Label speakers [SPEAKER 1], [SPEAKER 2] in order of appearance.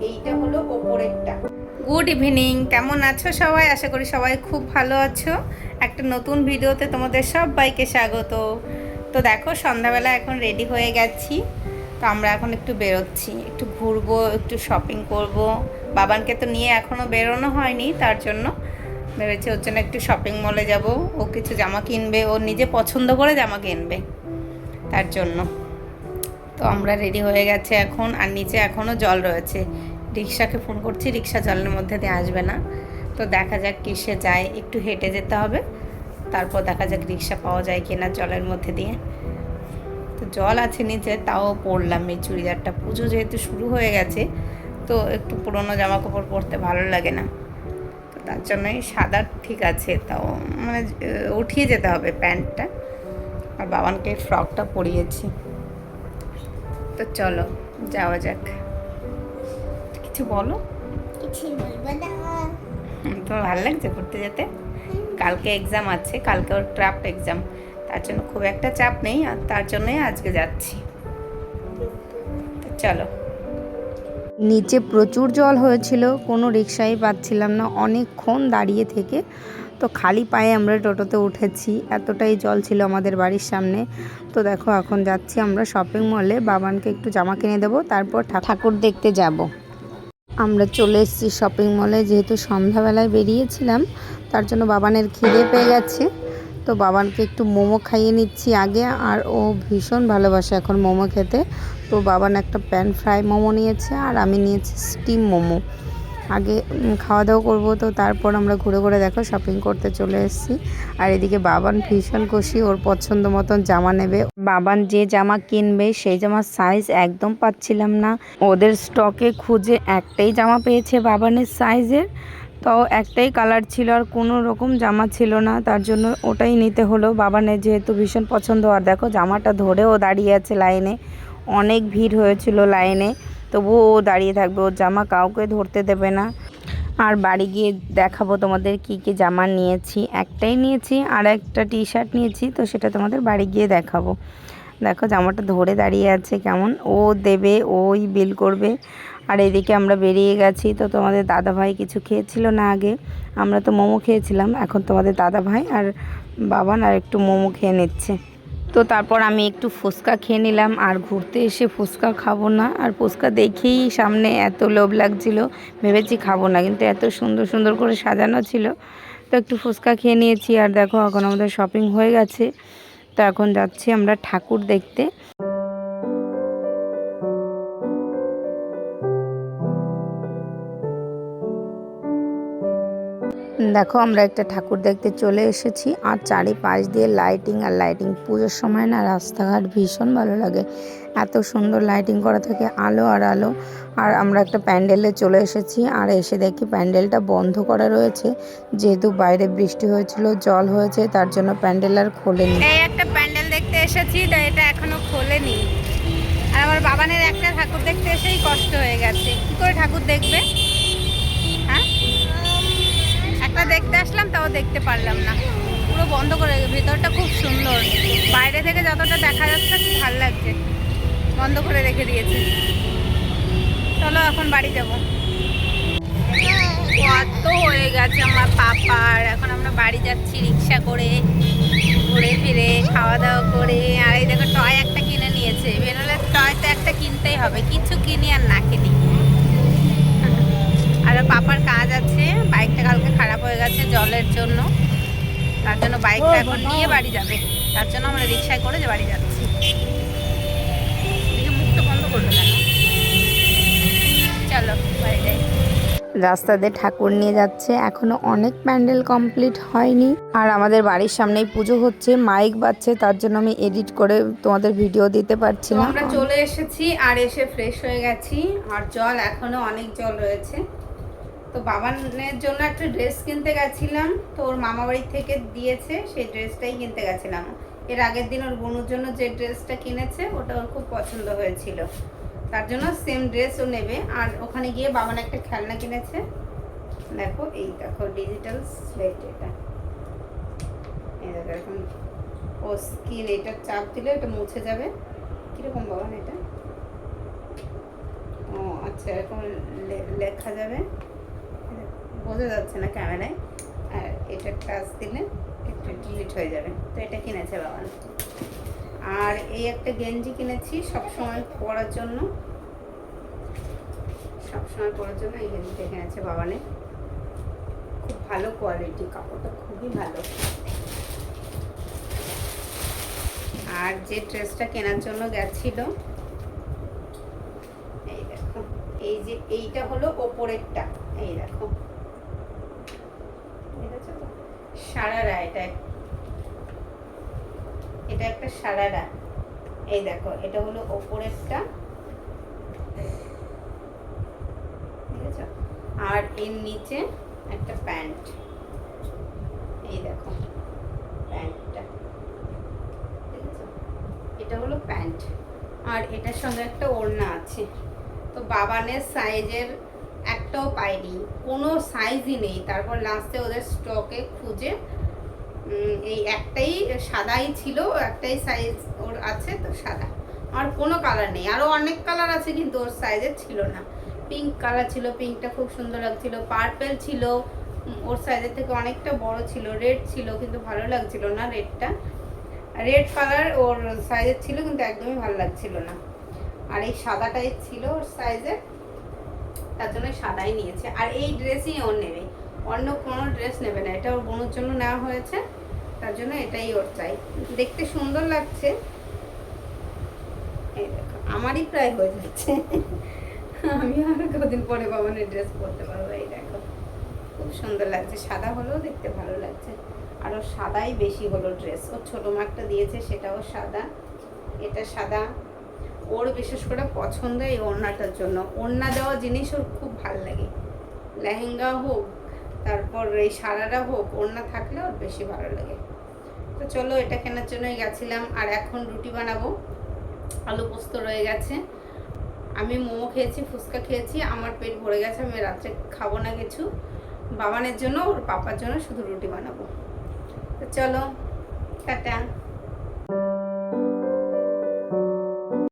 [SPEAKER 1] এইটা হলো ওপরেরটা। Good evening, কেমন আছো সবাই? আশা করি সবাই খুব ভালো আছো। একটা নতুন ভিডিওতে তোমাদের সবাইকে স্বাগত। তো দেখো, সন্ধ্যাবেলা এখন রেডি হয়ে গেছি। তো আমরা এখন একটু বেরোচ্ছি, একটু ঘুরবো, একটু শপিং করব। বাবানকে তো নিয়ে এখনও বেরোনো হয়নি, তার জন্য ভেবেছি ওর জন্য একটু শপিং মলে যাব। ও কিছু জামা কিনবে, ও নিজে পছন্দ করে জামা কিনবে, তার জন্য। তো আমরা রেডি হয়ে গেছে এখন, আর নিচে এখনও জল রয়েছে। রিক্সাকে ফোন করছি রিক্সা জলের মধ্যে দিয়ে আসবে না। তো দেখা যাক কিসে যায়, একটু হেঁটে যেতে হবে। তারপর দেখা যাক রিক্সা পাওয়া যায় কিনা জলের মধ্যে দিয়ে। তো জল আছে নিচে, তাও পরলাম এই চুড়িদারটা। পুজো যেহেতু শুরু হয়ে গেছে, তো একটু পুরনো জামা কাপড় পরতে ভালো লাগে না। তো তার জন্যই সাদা ঠিক আছে, তাও মানে উঠিয়ে যেতে হবে প্যান্টটা। আর বাবানকে ফ্রকটা পরিয়েছি। তো চলো যাওয়া যাক। কিছু বলো? তোমার ভালো লাগছে ঘুরতে যেতে? কালকে এক্সাম আছে কালকে ওর ক্রাফট এক্সাম তার জন্য খুব একটা চাপ নেই আর তার জন্যই আজকে যাচ্ছি। তো চলো। নিচে প্রচুর জল হয়েছিল, কোনো রিক্সাই পাচ্ছিলাম না, অনেকক্ষণ দাঁড়িয়ে থেকে তো খালি পায়ে আমরা টোটোতে উঠেছি, এতটাই জল ছিল আমাদের বাড়ির সামনে। তো দেখো এখন যাচ্ছি আমরা শপিং মলে বাবানকে একটু জামা কিনে দেবো, তারপর ঠাকুর দেখতে যাব। আমরা চলে এসেছি শপিং মলে যেহেতু সন্ধ্যাবেলায় বেরিয়েছিলাম, তার জন্য বাবানের খিদে পেয়ে গেছে। তো বাবানকে একটু মোমো খাইয়ে নিচ্ছি আগে, আর ও ভীষণ ভালোবাসে এখন মোমো খেতে। তো বাবান একটা প্যান ফ্রাই মোমো নিয়েছে, আর আমি নিয়েছি স্টিম মোমো। আগে খাওয়া দাওয়া করব, তো তারপর আমরা ঘুরে ঘুরে দেখো শপিং করতে চলে এসেছি। আর এদিকে বাবান ভীষণ খুশি, ওর পছন্দ মতন জামা নেবে। বাবান যে জামা কিনবে, সেই জামার সাইজ একদম পাচ্ছিলাম না। ওদের স্টকে খুঁজে একটাই জামা পেয়েছে বাবানের সাইজের তো একটাই কালার ছিল আর কোনো রকম জামা ছিল না। তার জন্য ওটাই নিতে হলো। বাবানের যেহেতু ভীষণ পছন্দ, আর দেখো জামাটা ধরেও দাঁড়িয়ে আছে লাইনে অনেক ভিড় হয়েছিল লাইনে তবুও ও দাঁড়িয়ে থাকবে। ওর জামা কাউকে ধরতে দেবে না। আর বাড়ি গিয়ে দেখাবো তোমাদের কি কি জামা নিয়েছি। একটাই নিয়েছি, আর একটা টি শার্ট নিয়েছি। তো সেটা তোমাদের বাড়ি গিয়ে দেখাবো। দেখো, জামাটা ধরে দাঁড়িয়ে আছে কেমন। ও দেবে, ওই বিল করবে। আর এদিকে আমরা বেরিয়ে গেছি। তো তোমাদের দাদা ভাই কিছু খেয়েছিল না আগে? আমরা তো মোমো খেয়েছিলাম, এখন তোমাদের দাদা ভাই আর বাবান আর একটু মোমো খেয়ে নিচ্ছে। তো তারপর আমি একটু ফুচকা খেয়ে নিলাম। আর ঘুরতে এসে ফুচকা খাব না। আর ফুচকা দেখেই সামনে এত লোভ লাগছিল, ভেবেছি খাব না। কিন্তু এত সুন্দর সুন্দর করে সাজানো ছিল। তো একটু ফুচকা খেয়ে নিয়েছি। আর দেখো, এখন আমাদের শপিং হয়ে গেছে। তো এখন যাচ্ছি আমরা ঠাকুর দেখতে। দেখো, আমরা একটা ঠাকুর দেখতে চলে এসেছি আর চারিপাশ দিয়ে লাইটিং আর লাইটিং পুজোর সময় না রাস্তাঘাট ভীষণ ভালো লাগে। এত সুন্দর লাইটিং করা থাকে, আলো আর আলো। আর আমরা একটা প্যান্ডেলে চলে এসেছি আর এসে দেখি প্যান্ডেলটা বন্ধ করা রয়েছে। যেহেতু বাইরে বৃষ্টি হয়েছিল, জল হয়েছে, তার জন্য প্যান্ডেল আর খোলেনি। একটা প্যান্ডেল দেখতে এসেছি, তো এটা এখনও খোলেনি। আর আমার বাবানের একটা ঠাকুর দেখতে এসেই কষ্ট হয়ে গেছে। কি করে ঠাকুর দেখবে? একটা দেখতে আসলাম, তাও দেখতে পারলাম না। পুরো বন্ধ করে ভেতরটা খুব সুন্দর। বাইরে থেকে যতটা দেখা যাচ্ছে, খুব ভালো লাগছে। বন্ধ করে রেখে দিয়েছে। চলো, এখন বাড়ি যাব। কত হয়ে গেছে আমার পাপার। এখন আমরা বাড়ি যাচ্ছি রিক্সা করে, ঘুরে ফিরে খাওয়া দাওয়া করে। আর এই দেখো, টয় একটা কিনে নিয়েছে। বেরোলে টয় তো একটা কিনতেই হবে। কিছু কিনি আর না কিনি। পাপার কাজ আছে বাইকটা কালকে খারাপ হয়ে গেছে জলের জন্য। তার জন্য বাইকটা এখন নিয়ে বাড়ি যাবে। তার জন্য আমরা রিক্সায় করে যে বাড়ি যাচ্ছি। এদিকে মুখটা বন্ধ করবে কেন? চলো বাড়ি যাই। রাস্তা দিয়ে ঠাকুর নিয়ে যাচ্ছে এখনও অনেক প্যান্ডেল কমপ্লিট হয়নি। আর আমাদের বাড়ির সামনেই পুজো হচ্ছে মাইক বাজছে তার জন্য আমি এডিট করে তোমাদের ভিডিও দিতে পারছি না। আমরা চলে এসেছি আর এসে ফ্রেশ হয়ে গেছি। আর জল এখনও অনেক জল রয়েছে। তো বাবানের জন্য একটা ড্রেস কিনতে গেছিলাম, তো ওর মামা বাড়ি থেকে দিয়েছে, সেই ড্রেসটাই কিনতে গেছিলাম। এর আগের দিন ওর বোনুর জন্য যে ড্রেসটা কিনেছে, ওটা ওর খুব পছন্দ হয়েছিল। তার জন্য সেম ড্রেস ও নেবে। আর ওখানে গিয়ে বাবান একটা খেলনা কিনেছে। দেখো, এই দেখো ডিজিটাল স্লেট এটা। এরকম ও স্কিন এটা চাপ দিলে এটা মুছে যাবে। কীরকম বাবান এটা? ও আচ্ছা এরকম লেখা যাবে। বোঝা যাচ্ছে না ক্যামেরায়। আর এটা টাচ দিলে একটু ডিলিট হয়ে যাবে। তো এটা কিনেছে বাবা। আর এই একটা গেঞ্জি কিনেছি সব সময় পরার জন্য। সব সময় পরার জন্য এই গেঞ্জিটা কিনেছে বাবানে খুব ভালো কোয়ালিটি কাপড়টা খুবই ভালো। আর যে ড্রেসটা কেনার জন্য গেছিল, এই দেখো, এই যে এইটা হলো ওপরেরটা, এই দেখো দেখেছ তো? সারারা এটা এটা একটা সারারা এই দেখো, এটা হলো ওপরেরটা। দেখেছ আর এর নিচে একটা প্যান্ট। এই দেখো, প্যান্টটা। এটা হলো প্যান্ট। আর এটার সঙ্গে একটা ওড়না আছে। তো বাবানের সাইজের একটাও পাইনি। কোনো সাইজই নেই। তারপর লাস্টে ওদের স্টকে খুঁজে এই একটাই সাদাই ছিল, একটাই সাইজ ওর আছে, তো সাদা। আর কোনো কালার নেই। আরও অনেক কালার আছে, কিন্তু ওর সাইজের ছিল না। পিঙ্ক কালার ছিল পিঙ্কটা খুব সুন্দর লাগছিল। পার্পেল ছিল ওর সাইজের থেকে অনেকটা বড় ছিল। রেড ছিল, কিন্তু ভালো লাগছিল না রেডটা রেড কালার ওর সাইজের ছিল, কিন্তু একদমই ভালো লাগছিল না। আর এই সাদাটাই ছিল ওর সাইজের তার জন্য সাদাই নিয়েছে। আর এই ড্রেসই ওর নেবে। অন্য কোনো ড্রেস নেবে না। এটা ওর বোনের জন্য নেওয়া হয়েছে। তার জন্য এটাই ওর চাই। দেখতে সুন্দর লাগছে। আমারই প্রায় হয়ে যাচ্ছে। আমি আর কদিন পরে বাবানের ড্রেস পরতে পারব, এই দেখো। খুব সুন্দর লাগছে। সাদা হলেও দেখতে ভালো লাগছে। আর ওর সাদাই বেশি হলো ড্রেস ওর ছোটো মাকটা দিয়েছে, সেটাও সাদা। এটা সাদা। ওর বিশেষ করে পছন্দ এই ওড়নাটার জন্য। ওড়না দেওয়া জিনিস ওর খুব ভালো লাগে। লেহেঙ্গা হোক, তারপর এই সারারা হোক, ওড়না থাকলে ওর বেশি ভালো লাগে। তো চলো এটা কেনার জন্যই গেছিলাম, আর এখন রুটি বানাবো। আলু পোস্ত রয়ে গেছে। আমি মোমো খেয়েছি, ফুচকা খেয়েছি, আমার পেট ভরে গেছে, আমি রাত্রে খাব না কিছু। বাবানের জন্য, ওর পাপার জন্য শুধু রুটি বানাবো। তো চলো, টাটা।